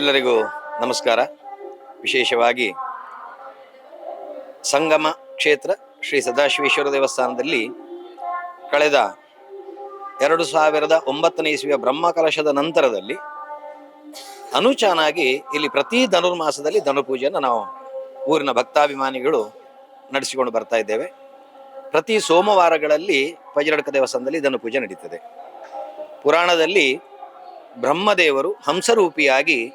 ಎಲ್ಲರಿಗೂ ನಮಸ್ಕಾರ. ವಿಶೇಷವಾಗಿ ಸಂಗಮ ಕ್ಷೇತ್ರ ಶ್ರೀ ಸದಾಶಿವೇಶ್ವರ ದೇವಸ್ಥಾನದಲ್ಲಿ ಕಳೆದ ಎರಡು ಸಾವಿರದ ಒಂಬತ್ತನೇ ಇಸ್ವಿಯ ಬ್ರಹ್ಮಕಲಶದ ನಂತರದಲ್ಲಿ ಅನುಚಾನಾಗಿ ಇಲ್ಲಿ ಪ್ರತಿ ಧನುರ್ಮಾಸದಲ್ಲಿ ಧನುಪೂಜೆಯನ್ನು ನಾವು ಊರಿನ ಭಕ್ತಾಭಿಮಾನಿಗಳು ನಡೆಸಿಕೊಂಡು ಬರ್ತಾ ಇದ್ದೇವೆ. ಪ್ರತಿ ಸೋಮವಾರಗಳಲ್ಲಿ ಪಜರಡ್ಕ ದೇವಸ್ಥಾನದಲ್ಲಿ ಧನುಪೂಜೆ ನಡೀತದೆ. ಪುರಾಣದಲ್ಲಿ ಬ್ರಹ್ಮದೇವರು ಹಂಸರೂಪಿಯಾಗಿ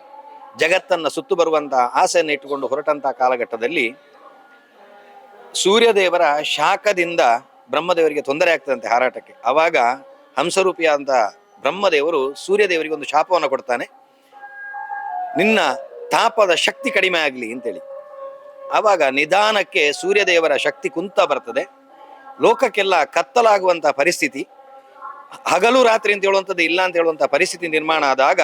ಜಗತ್ತನ್ನು ಸುತ್ತು ಬರುವಂತಹ ಆಸೆಯನ್ನು ಇಟ್ಟುಕೊಂಡು ಹೊರಟಂತಹ ಕಾಲಘಟ್ಟದಲ್ಲಿ ಸೂರ್ಯದೇವರ ಶಾಖದಿಂದ ಬ್ರಹ್ಮದೇವರಿಗೆ ತೊಂದರೆ ಆಗ್ತದಂತೆ ಹಾರಾಟಕ್ಕೆ. ಆವಾಗ ಹಂಸರೂಪಿಯಾದಂಥ ಬ್ರಹ್ಮದೇವರು ಸೂರ್ಯದೇವರಿಗೆ ಒಂದು ಶಾಪವನ್ನು ಕೊಡ್ತಾನೆ. ನಿನ್ನ ತಾಪದ ಶಕ್ತಿ ಕಡಿಮೆ ಆಗಲಿ ಅಂತೇಳಿ. ಆವಾಗ ನಿಧಾನಕ್ಕೆ ಸೂರ್ಯದೇವರ ಶಕ್ತಿ ಕುಂತ ಬರ್ತದೆ. ಲೋಕಕ್ಕೆಲ್ಲ ಕತ್ತಲಾಗುವಂಥ ಪರಿಸ್ಥಿತಿ. ಹಗಲು ರಾತ್ರಿ ಅಂತ ಹೇಳುವಂಥದ್ದು ಇಲ್ಲ ಅಂತ ಹೇಳುವಂಥ ಪರಿಸ್ಥಿತಿ ನಿರ್ಮಾಣ ಆದಾಗ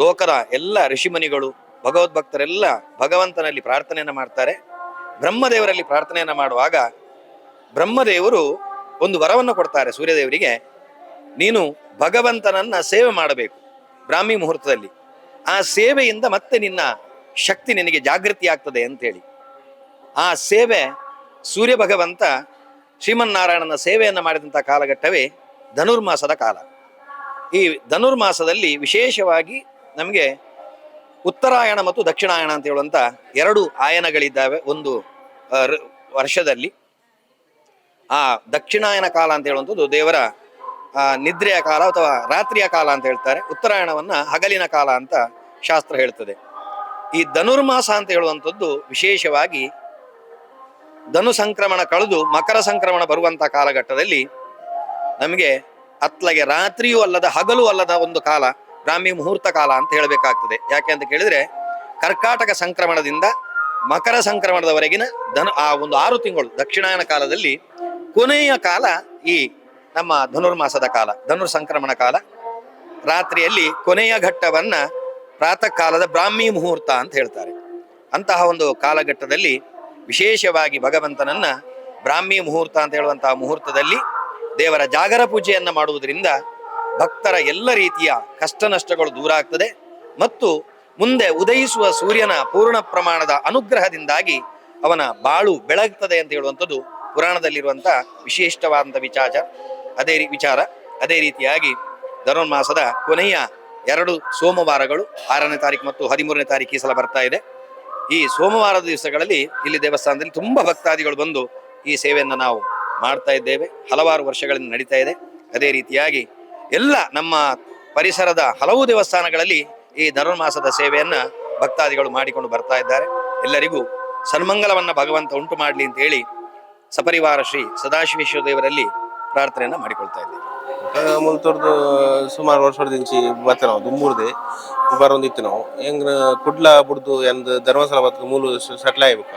ಲೋಕದ ಎಲ್ಲ ಋಷಿಮುನಿಗಳು, ಭಗವದ್ಭಕ್ತರೆಲ್ಲ ಭಗವಂತನಲ್ಲಿ ಪ್ರಾರ್ಥನೆಯನ್ನು ಮಾಡ್ತಾರೆ. ಬ್ರಹ್ಮದೇವರಲ್ಲಿ ಪ್ರಾರ್ಥನೆಯನ್ನು ಮಾಡುವಾಗ ಬ್ರಹ್ಮದೇವರು ಒಂದು ವರವನ್ನು ಕೊಡ್ತಾರೆ ಸೂರ್ಯದೇವರಿಗೆ, ನೀನು ಭಗವಂತನನ್ನ ಸೇವೆ ಮಾಡಬೇಕು ಬ್ರಾಹ್ಮಿ ಮುಹೂರ್ತದಲ್ಲಿ. ಆ ಸೇವೆಯಿಂದ ಮತ್ತೆ ನಿನ್ನ ಶಕ್ತಿ ನಿನಗೆ ಜಾಗೃತಿ ಆಗ್ತದೆ ಅಂತೇಳಿ ಆ ಸೇವೆ ಸೂರ್ಯ ಭಗವಂತ ಶ್ರೀಮನ್ನಾರಾಯಣನ ಸೇವೆಯನ್ನು ಮಾಡಿದಂಥ ಕಾಲಘಟ್ಟವೇ ಧನುರ್ಮಾಸದ ಕಾಲ. ಈ ಧನುರ್ಮಾಸದಲ್ಲಿ ವಿಶೇಷವಾಗಿ ನಮಗೆ ಉತ್ತರಾಯಣ ಮತ್ತು ದಕ್ಷಿಣಾಯಣ ಅಂತ ಹೇಳುವಂಥ ಎರಡು ಆಯನಗಳಿದ್ದಾವೆ ಒಂದು ವರ್ಷದಲ್ಲಿ. ಆ ದಕ್ಷಿಣಾಯನ ಕಾಲ ಅಂತ ಹೇಳುವಂಥದ್ದು ದೇವರ ನಿದ್ರೆಯ ಕಾಲ ಅಥವಾ ರಾತ್ರಿಯ ಕಾಲ ಅಂತ ಹೇಳ್ತಾರೆ. ಉತ್ತರಾಯಣವನ್ನ ಹಗಲಿನ ಕಾಲ ಅಂತ ಶಾಸ್ತ್ರ ಹೇಳ್ತದೆ. ಈ ಧನುರ್ಮಾಸ ಅಂತ ಹೇಳುವಂಥದ್ದು ವಿಶೇಷವಾಗಿ ಧನು ಸಂಕ್ರಮಣ ಕಳೆದು ಮಕರ ಸಂಕ್ರಮಣ ಬರುವಂಥ ಕಾಲಘಟ್ಟದಲ್ಲಿ ನಮಗೆ ಅತ್ಲಗೆ ರಾತ್ರಿಯೂ ಅಲ್ಲದ ಹಗಲು ಅಲ್ಲದ ಒಂದು ಕಾಲ. ಬ್ರಾಹ್ಮಿ ಮುಹೂರ್ತ ಕಾಲ ಅಂತ ಹೇಳಬೇಕಾಗ್ತದೆ. ಯಾಕೆ ಅಂತ ಕೇಳಿದ್ರೆ, ಕರ್ಕಾಟಕ ಸಂಕ್ರಮಣದಿಂದ ಮಕರ ಸಂಕ್ರಮಣದವರೆಗಿನ ಧನು, ಆ ಒಂದು ಆರು ತಿಂಗಳು ದಕ್ಷಿಣಾಯನ ಕಾಲದಲ್ಲಿ ಕೊನೆಯ ಕಾಲ ಈ ನಮ್ಮ ಧನುರ್ಮಾಸದ ಕಾಲ, ಧನುರ್ ಸಂಕ್ರಮಣ ಕಾಲ. ರಾತ್ರಿಯಲ್ಲಿ ಕೊನೆಯ ಘಟ್ಟವನ್ನ ಪ್ರಾತಃ ಕಾಲದ ಬ್ರಾಹ್ಮಿ ಮುಹೂರ್ತ ಅಂತ ಹೇಳ್ತಾರೆ. ಅಂತಹ ಒಂದು ಕಾಲಘಟ್ಟದಲ್ಲಿ ವಿಶೇಷವಾಗಿ ಭಗವಂತನನ್ನ ಬ್ರಾಹ್ಮಿ ಮುಹೂರ್ತ ಅಂತ ಹೇಳುವಂತಹ ಮುಹೂರ್ತದಲ್ಲಿ ದೇವರ ಜಾಗರ ಪೂಜೆಯನ್ನ ಮಾಡುವುದರಿಂದ ಭಕ್ತರ ಎಲ್ಲ ರೀತಿಯ ಕಷ್ಟ ನಷ್ಟಗಳು ದೂರ ಆಗ್ತದೆ ಮತ್ತು ಮುಂದೆ ಉದಯಿಸುವ ಸೂರ್ಯನ ಪೂರ್ಣ ಪ್ರಮಾಣದ ಅನುಗ್ರಹದಿಂದಾಗಿ ಅವನ ಬಾಳು ಬೆಳಗ್ತದೆ ಅಂತ ಹೇಳುವಂಥದ್ದು ಪುರಾಣದಲ್ಲಿರುವಂಥ ವಿಶಿಷ್ಟವಾದಂಥ ವಿಚಾರ. ಅದೇ ರೀ ವಿಚಾರ. ಅದೇ ರೀತಿಯಾಗಿ ಧನುರ್ಮಾಸದ ಕೊನೆಯ ಎರಡು ಸೋಮವಾರಗಳು, ಆರನೇ ತಾರೀಕು ಮತ್ತು ಹದಿಮೂರನೇ ತಾರೀಕು ಈ ಸಲ ಬರ್ತಾ ಇದೆ. ಈ ಸೋಮವಾರದ ದಿವಸಗಳಲ್ಲಿ ಇಲ್ಲಿ ದೇವಸ್ಥಾನದಲ್ಲಿ ತುಂಬಾ ಭಕ್ತಾದಿಗಳು ಬಂದು ಈ ಸೇವೆಯನ್ನು ನಾವು ಮಾಡ್ತಾ ಇದ್ದೇವೆ. ಹಲವಾರು ವರ್ಷಗಳಿಂದ ನಡೀತಾ ಇದೆ. ಅದೇ ರೀತಿಯಾಗಿ ಎಲ್ಲ ನಮ್ಮ ಪರಿಸರದ ಹಲವು ದೇವಸ್ಥಾನಗಳಲ್ಲಿ ಈ ಧನುರ್ಮಾಸದ ಸೇವೆಯನ್ನು ಭಕ್ತಾದಿಗಳು ಮಾಡಿಕೊಂಡು ಬರ್ತಾ ಇದ್ದಾರೆ. ಎಲ್ಲರಿಗೂ ಸನ್ಮಂಗಲವನ್ನು ಭಗವಂತ ಉಂಟು ಮಾಡಲಿ ಅಂತ ಹೇಳಿ ಸಪರಿವಾರ ಶ್ರೀ ಸದಾಶಿವೇಶ್ವರ ದೇವರಲ್ಲಿ ಪ್ರಾರ್ಥನೆಯನ್ನ ಮಾಡಿಕೊಳ್ತಾ ಇದ್ದೀವಿ. ಮುಲ್ತೂರ್ದು ಸುಮಾರು ವರ್ಷದಿಂಚಿ ಬತ್ತೆ ನಾವು, ದುಮ್ಮೂರ್ದೆ ಬರೋಂದಿತ್ತು ನಾವು. ಹೆಂಗ ಕುಡ್ಲ ಬುಡ್ದು ಎಂದು ಧರ್ಮಸ್ಥಳ ಬತ್ತ ಮೂಲು ಸೆಟ್ಲ್ ಆಗ್ಬೇಕು.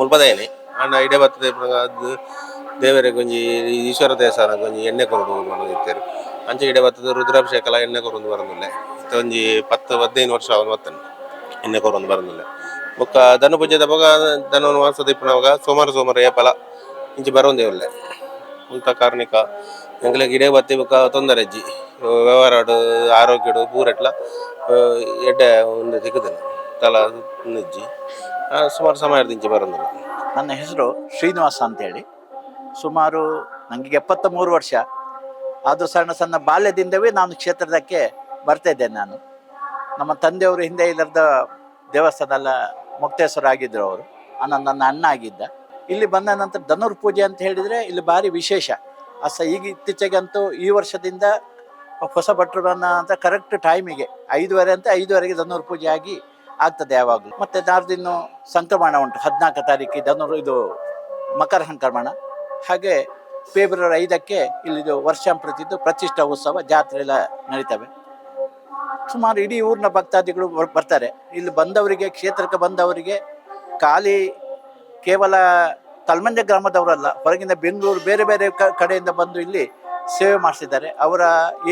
ಮುಲ್ಪದೇನೆ ಅಣ್ಣ ಇಡೇ ಬರ್ತದೆ ಅದು ದೇವರೇ ಒಂಜಿ ಈಶ್ವರ ದೇವಸ್ಥಾನ ಗುಂಜಿ ಎಣ್ಣೆ ಕೊರಡು ಬಂದಿತ್ತೇರು ಅಂಚೆ ಇಡೆ ಬರ್ತದೆ ರುದ್ರಾಭಿಷೇಕಲ ಎಣ್ಣೆ ಕೊರೊಂದು ಬರೋದಿಲ್ಲ ಒಂಜಿ ಪತ್ತು, ಹದಿನೈದು ವರ್ಷ ಅವನು ಬತ್ತಾನೆ ಎಣ್ಣೆ ಕೊರೊಂದು ಬರೋದಿಲ್ಲ ಬೊಕ್ಕ ಧನು ಪೂಜೆದ ಬೊಕ ಧನು ಮಾಸದ ಇಪ್ಪನವಾಗ ಸೋಮವಾರ ಸೋಮವಾರ ಏಪಲ ಇಂಚಿ ಬರೋಂದೇ ಒಳ್ಳೆ ಉಲ್ಟ ಕಾರ್ಣಿಕ. ಎಂಗ್ಲಿಗೆ ಗಿಡ ಬತ್ತಿ ಬೊಕ ತೊಂದರೆ ಅಜ್ಜಿ ವ್ಯವಹಾರಡು ಆರೋಗ್ಯಡು ಪೂರೆಟ್ಲ. ಎಡ್ಡೆ ಒಂದು ಸಿಕ್ಕುದಿಲ್ಲ ತಲ ಅಜ್ಜಿ ಸುಮಾರು ಸಮಯದಿಂಚಿ ಬರೋದಿಲ್ಲ ನನ್ನ ಹೆಸರು ಶ್ರೀನಿವಾಸ ಅಂತೇಳಿ. ಸುಮಾರು ನನಗೆ ಎಪ್ಪತ್ತ ಮೂರು ವರ್ಷ. ಆದರೂ ಸಣ್ಣ ಸಣ್ಣ ಬಾಲ್ಯದಿಂದವೇ ನಾನು ಕ್ಷೇತ್ರದಕ್ಕೆ ಬರ್ತಾ ನಾನು. ನಮ್ಮ ತಂದೆಯವರು ಹಿಂದೆ ಇಲ್ಲದ ದೇವಸ್ಥಾನಲ್ಲ ಮುಕ್ತೇಶ್ವರ ಆಗಿದ್ದರು ಅವರು. ಅನ್ನ ನನ್ನ ಅಣ್ಣ ಆಗಿದ್ದ. ಇಲ್ಲಿ ಬಂದ ನಂತರ ಧನುರ್ ಪೂಜೆ ಅಂತ ಹೇಳಿದರೆ ಇಲ್ಲಿ ಭಾರಿ ವಿಶೇಷ. ಅಸ ಈಗ ಇತ್ತೀಚೆಗಂತೂ ಈ ವರ್ಷದಿಂದ ಹೊಸ ಭಟ್ರು ಬಂದ ಅಂತ ಕರೆಕ್ಟ್ ಟೈಮಿಗೆ ಐದುವರೆ ಅಂತ ಐದುವರೆಗೆ ಧನುರ್ ಪೂಜೆ ಆಗಿ ಆಗ್ತದೆ ಯಾವಾಗಲೂ. ಮತ್ತೆ ನಾರ್ದಿನ್ನು ಸಂಕ್ರಮಣ ಉಂಟು. ಹದಿನಾಲ್ಕು ತಾರೀಕಿಗೆ ಧನುರ್ ಇದು ಮಕರ ಸಂಕ್ರಮಣ. ಹಾಗೆ ಫೆಬ್ರವರಿ ಐದಕ್ಕೆ ಇಲ್ಲಿದು ವರ್ಷಾಂಪ್ರತಿದ್ದು ಪ್ರತಿಷ್ಠಾ ಉತ್ಸವ ಜಾತ್ರೆ ಎಲ್ಲ ನಡೀತವೆ. ಸುಮಾರು ಇಡೀ ಊರಿನ ಭಕ್ತಾದಿಗಳು ಬರ್ತಾರೆ. ಇಲ್ಲಿ ಬಂದವರಿಗೆ, ಕ್ಷೇತ್ರಕ್ಕೆ ಬಂದವರಿಗೆ ಖಾಲಿ ಕೇವಲ ತಲ್ಮಂಜ ಗ್ರಾಮದವರಲ್ಲ ಹೊರಗಿನ ಬೆಂಗಳೂರು ಬೇರೆ ಬೇರೆ ಕಡೆಯಿಂದ ಬಂದು ಇಲ್ಲಿ ಸೇವೆ ಮಾಡಿಸಿದ್ದಾರೆ. ಅವರ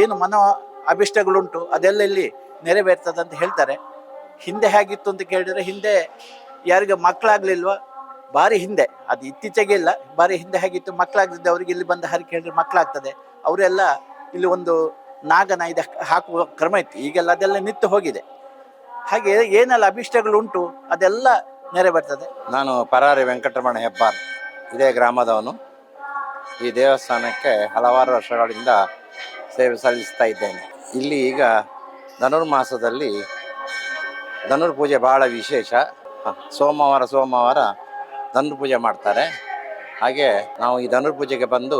ಏನು ಮನೋ ಅಭಿಷ್ಟಗಳುಂಟು, ಅದೆಲ್ಲ ಇಲ್ಲಿ ನೆರವೇರ್ತದೆ ಅಂತ ಹೇಳ್ತಾರೆ. ಹಿಂದೆ ಹೇಗಿತ್ತು ಅಂತ ಕೇಳಿದರೆ, ಹಿಂದೆ ಯಾರಿಗೆ ಮಕ್ಕಳಾಗ್ಲಿಲ್ವಾ? ಭಾರಿ ಹಿಂದೆ, ಅದು ಇತ್ತೀಚೆಗೆ ಇಲ್ಲ ಭಾರಿ ಹಿಂದೆ ಹೇಗಿತ್ತು ಮಕ್ಕಳಾಗದಿದ್ದವರಿಗೆ ಇಲ್ಲಿ ಬಂದು ಹರಿ ಹೇಳಿದ್ರೆ ಮಕ್ಕಳಾಗ್ತದೆ. ಅವರೆಲ್ಲ ಇಲ್ಲಿ ಒಂದು ನಾಗನ ಇದು ಹಾಕುವ ಕ್ರಮ ಇತ್ತು. ಈಗೆಲ್ಲ ಅದೆಲ್ಲ ನಿಂತು ಹೋಗಿದೆ. ಹಾಗೆ ಏನೆಲ್ಲ ಅಭಿಷ್ಟಗಳು ಉಂಟು, ಅದೆಲ್ಲ ನೆರವೇರ್ತದೆ. ನಾನು ಪರಾರಿ ವೆಂಕಟರಮಣ ಹೆಬ್ಬಾರ್, ಇದೇ ಗ್ರಾಮದವನು. ಈ ದೇವಸ್ಥಾನಕ್ಕೆ ಹಲವಾರು ವರ್ಷಗಳಿಂದ ಸೇವೆ ಸಲ್ಲಿಸ್ತಾ ಇದ್ದೇನೆ. ಇಲ್ಲಿ ಈಗ ಧನುರ್ಮಾಸದಲ್ಲಿ ಧನುರ್ಪೂಜೆ ಬಹಳ ವಿಶೇಷ. ಸೋಮವಾರ ಸೋಮವಾರ ಧನುರ್ ಪೂಜೆ ಮಾಡ್ತಾರೆ. ಹಾಗೆ ನಾವು ಈ ಧನುರ್ ಪೂಜೆಗೆ ಬಂದು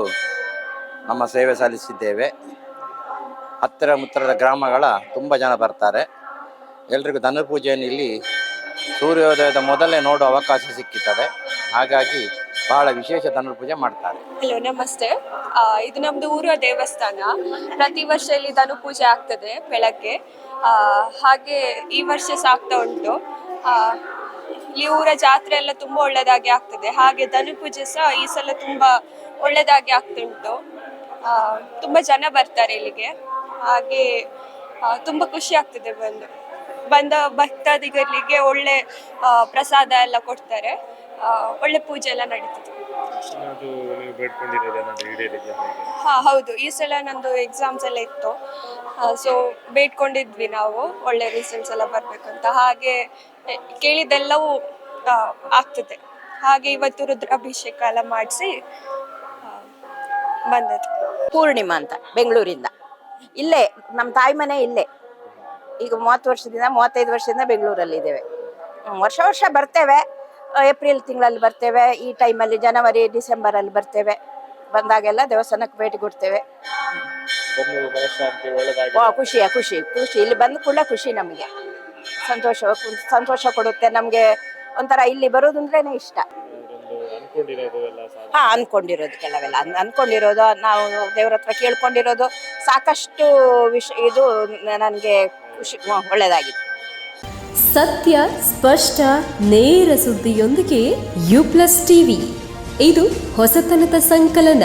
ನಮ್ಮ ಸೇವೆ ಸಲ್ಲಿಸಿದ್ದೇವೆ. ಹತ್ತಿರ ಮುತ್ತರದ ಗ್ರಾಮಗಳ ತುಂಬ ಜನ ಬರ್ತಾರೆ. ಎಲ್ರಿಗೂ ಧನುರ್ ಪೂಜೆಯನ್ನು ಇಲ್ಲಿ ಸೂರ್ಯೋದಯದ ಮೊದಲೇ ನೋಡುವ ಅವಕಾಶ ಸಿಕ್ಕಿತ್ತದೆ ಹಾಗಾಗಿ ಬಹಳ ವಿಶೇಷ ಧನುರ್ ಪೂಜೆ ಮಾಡ್ತಾರೆ. ಹಲೋ, ನಮಸ್ತೆ. ಇದು ನಮ್ದು ಊರ ದೇವಸ್ಥಾನ. ಪ್ರತಿ ವರ್ಷ ಇಲ್ಲಿ ಧನು ಪೂಜೆ ಆಗ್ತದೆ ಬೆಳಗ್ಗೆ. ಹಾಗೆ ಈ ವರ್ಷ ಸಹ ಉಂಟು. ಇಲ್ಲಿ ಊರ ಜಾತ್ರೆ ಎಲ್ಲ ತುಂಬಾ ಒಳ್ಳೆದಾಗಿ ಆಗ್ತದೆ. ಹಾಗೆ ಧನು ಪೂಜೆ ಸಹ ಈ ಸಲ ತುಂಬಾ ಒಳ್ಳೆದಾಗಿ ಆಗ್ತುಂಟು ಆ, ತುಂಬಾ ಜನ ಬರ್ತಾರೆ ಇಲ್ಲಿಗೆ. ಹಾಗೆ ಆ, ತುಂಬಾ ಖುಷಿ ಆಗ್ತದೆ ಬಂದು. ಬಂದ ಭಕ್ತಾದಿಗಳಿಗೆ ಒಳ್ಳೆ ಆ, ಪ್ರಸಾದ ಎಲ್ಲ ಕೊಡ್ತಾರೆ. ಆ, ಒಳ್ಳೆ ಪೂಜೆ ಎಲ್ಲ ನಡೀತದೆ. ಅದು ನೀವು ಬೇಡ್ಕೊಂಡಿರೋದು ಏನಾದ್ರು ಈಡೇರಿದೆಯಾ ಹೇಗೆ? ಹಾ ಹೌದು. ಈ ಸಲ ನಂದು ಎಕ್ಸಾಮ್ಸ್ ಎಲ್ಲ ಇತ್ತು. ಸೊ ಬೇಡ್ಕೊಂಡಿದ್ವಿ ನಾವು. ಒಳ್ಳೆ ರಿಸಲ್ಟ್ಸ್ ಎಲ್ಲ ಬರ್ಬೇಕಂತ. ಹಾಗೆ ಎ, ಕೇಳಿದ್ದೆಲ್ಲವೂ ಆಗ್ತದೆ. ಹಾಗೆ ಇವತ್ತು ರುದ್ರಾಭಿಷೇಕ ಎಲ್ಲ ಮಾಡಿಸಿ ಬಂದದ್ದು. ಪೂರ್ಣಿಮಾ ಅಂತ ಬೆಂಗಳೂರಿಂದ. ಇಲ್ಲೇ ನಮ್ಮ ತಾಯಿ ಮನೆ ಇಲ್ಲೇ. ಈಗ ಮೂವತ್ತು ವರ್ಷದಿಂದ ಮೂವತ್ತೈದು ವರ್ಷದಿಂದ ಬೆಂಗಳೂರಲ್ಲಿ ಇದ್ದೇವೆ. ವರ್ಷ ವರ್ಷ ಬರ್ತೇವೆ. ಏಪ್ರಿಲ್ ತಿಂಗಳಲ್ಲಿ ಬರ್ತೇವೆ. ಈ ಟೈಮಲ್ಲಿ ಜನವರಿ ಡಿಸೆಂಬರಲ್ಲಿ ಬರ್ತೇವೆ. ಬಂದಾಗೆಲ್ಲ ದೇವಸ್ಥಾನಕ್ಕೆ ಭೇಟಿ ಕೊಡ್ತೇವೆ. ಖುಷಿಯ ಖುಷಿ ಖುಷಿ. ಇಲ್ಲಿ ಬಂದ ಕೂಡ ಖುಷಿ ನಮಗೆ. ಸಂತೋಷ ಸಂತೋಷ ಕೊಡುತ್ತೆ ನಮಗೆ ಒಂಥರ ಇಲ್ಲಿ ಬರೋದಂದ್ರೇನೆ ಇಷ್ಟ. ಹಾ ಅನ್ಕೊಂಡಿರೋದು ಕೆಲವೆಲ್ಲ. ಅನ್- ಅನ್ಕೊಂಡಿರೋದು ನಾವು ದೇವ್ರ ಹತ್ರ ಕೇಳ್ಕೊಂಡಿರೋದು ಸಾಕಷ್ಟು ವಿಷ ಇದು ನನಗೆ ಖುಷಿ ಒಳ್ಳೇದಾಗಿತ್ತು. ಸತ್ಯ ಸ್ಪಷ್ಟ ನೇರ ಸುದ್ದಿಯೊಂದಿಗೆ ಯು ಪ್ಲಸ್ ಟಿವಿ. ಇದು ಹೊಸತನದ ಸಂಕಲನ.